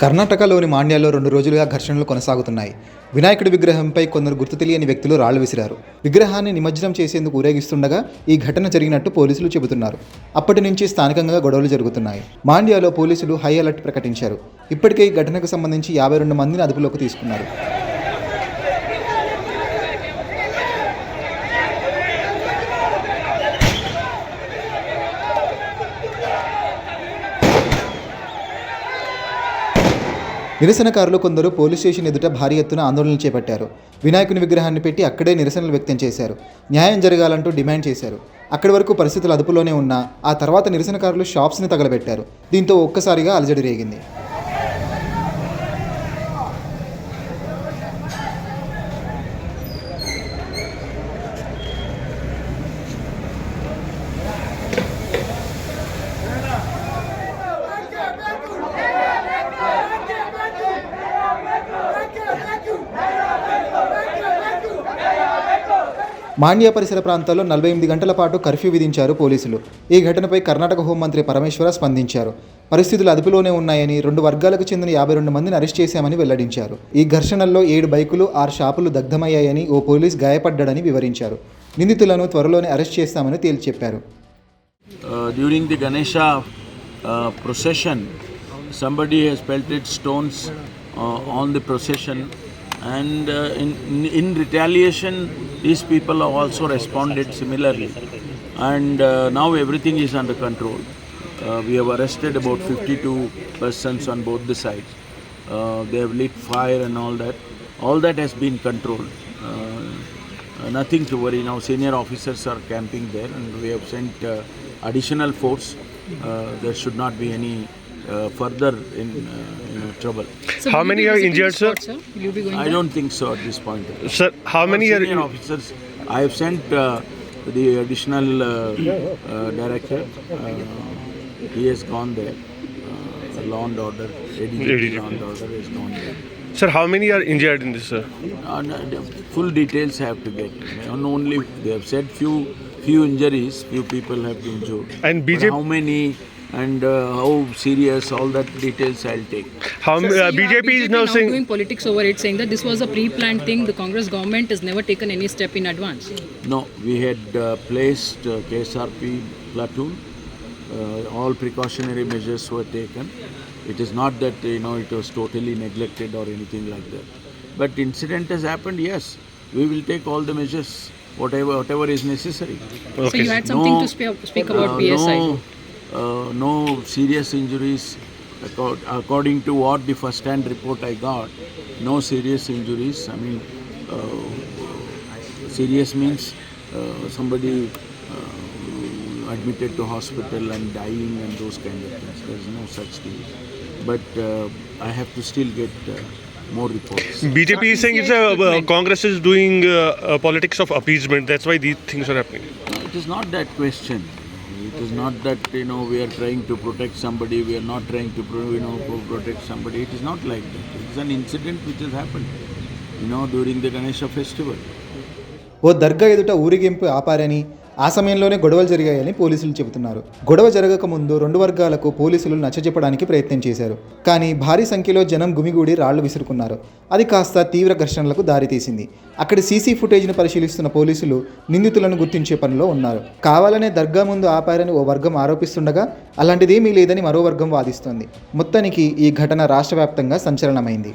కర్ణాటకలోని మాండ్యాలో రెండు రోజులుగా ఘర్షణలు కొనసాగుతున్నాయి. వినాయకుడి విగ్రహంపై కొందరు గుర్తు తెలియని వ్యక్తులు రాళ్ళు విసిరారు. విగ్రహాన్ని నిమజ్జనం చేసేందుకు ఊరేగిస్తుండగా ఈ ఘటన జరిగినట్టు పోలీసులు చెబుతున్నారు. అప్పటి నుంచి స్థానికంగా గొడవలు జరుగుతున్నాయి. మాండ్యాలో పోలీసులు హై అలర్ట్ ప్రకటించారు. ఇప్పటికే ఈ ఘటనకు సంబంధించి యాభై రెండు మందిని అదుపులోకి తీసుకున్నారు. నిరసనకారులు కొందరు పోలీస్ స్టేషన్ ఎదుట భారీ ఎత్తున ఆందోళనలు చేపట్టారు. వినాయకుని విగ్రహాన్ని పెట్టి అక్కడే నిరసనలు వ్యక్తం చేశారు. న్యాయం జరగాలంటూ డిమాండ్ చేశారు. అక్కడి వరకు పరిస్థితులు అదుపులోనే ఉన్నా ఆ తర్వాత నిరసనకారులు షాప్స్ని తగలబెట్టారు. దీంతో ఒక్కసారిగా అలజడి రేగింది. మాండ్య పరిసర ప్రాంతాల్లో నలభై ఎనిమిది గంటల పాటు కర్ఫ్యూ విధించారు పోలీసులు. ఈ ఘటనపై కర్ణాటక హోంమంత్రి పరమేశ్వర స్పందించారు. పరిస్థితులు అదుపులోనే ఉన్నాయని రెండు వర్గాలకు చెందిన యాభై రెండు మందిని అరెస్ట్ చేశామని వెల్లడించారు. ఈ ఘర్షణల్లో ఏడు బైకులు ఆరు షాపులు దగ్ధమయ్యాయని ఓ పోలీస్ గాయపడ్డాడని వివరించారు. నిందితులను త్వరలోనే అరెస్ట్ చేస్తామని తేల్చెప్పారు. During the Ganesh procession somebody has pelted somebody has pelted stones uh, on the procession, and uh, in, in, retaliation, these people have also responded similarly. And uh, now everything is under control. Uh, we have arrested about 52 persons on both the sides. Uh, they have lit fire and all that. All that has been controlled. Uh, uh, nothing to worry now. Senior officers are camping there, and we have sent uh, additional force. Uh, there should not be any uh, further in uh, you know, trouble. So How will you many be are visiting injured, the sir? spot, sir? Will you be going I there? don't think so at this point. Sir, how many are senior officers? I have sent uh, the additional uh, uh, director. Uh, he has gone there. Uh, law and order, ADGP ADGP. law and order has gone there. sir? How many are injured in this, sir? And, uh, the full details have to get. And only they have said few few injuries, few people have been injured. And But BJP how many and uh, how serious? All that details I'll take. How Sir, uh, so BJP is now saying doing politics over it, saying that this was a pre-planned thing. The Congress government has never taken any step in advance. No, we had uh, placed uh, KSRP platoon. Uh, all precautionary measures were taken. It is not that you know it was totally neglected or anything like that. But incident has happened. Yes, we will take all the measures, whatever whatever is necessary. So you had something No, to speak, speak about Uh, PSI. No, no serious injuries. According to what the first-hand report I got, no serious injuries. I mean, uh, serious means uh, somebody uh, admitted to hospital and dying and those kind of things. There's no such thing. But uh, I have to still get uh, more reports. BJP is saying it's a uh, Congress is doing uh, uh, politics of appeasement. That's why these things are happening. No, It is not that question. It is not that you know we are trying to protect somebody. We are not trying to pro- you know pro- protect somebody. It is not like that. It is an incident which has happened. You know during the Ganesha festival. ఓ దర్గా ఎదుట ఊరేగింపు ఆపారని ఆ సమయంలోనే గొడవలు జరిగాయని పోలీసులు చెబుతున్నారు. గొడవ జరగక ముందు రెండు వర్గాలకు పోలీసులు నచ్చజెప్పడానికి ప్రయత్నం చేశారు. కానీ భారీ సంఖ్యలో జనం గుమిగూడి రాళ్ళు విసురుకున్నారు. అది కాస్త తీవ్ర ఘర్షణలకు దారితీసింది. అక్కడ సీసీ ఫుటేజ్ను పరిశీలిస్తున్న పోలీసులు నిందితులను గుర్తించే పనిలో ఉన్నారు. కావాలనే దర్గా ముందు ఆపారని ఓ వర్గం ఆరోపిస్తుండగా అలాంటిదేమీ లేదని మరో వర్గం వాదిస్తోంది. మొత్తానికి ఈ ఘటన రాష్ట్ర వ్యాప్తంగా సంచలనమైంది.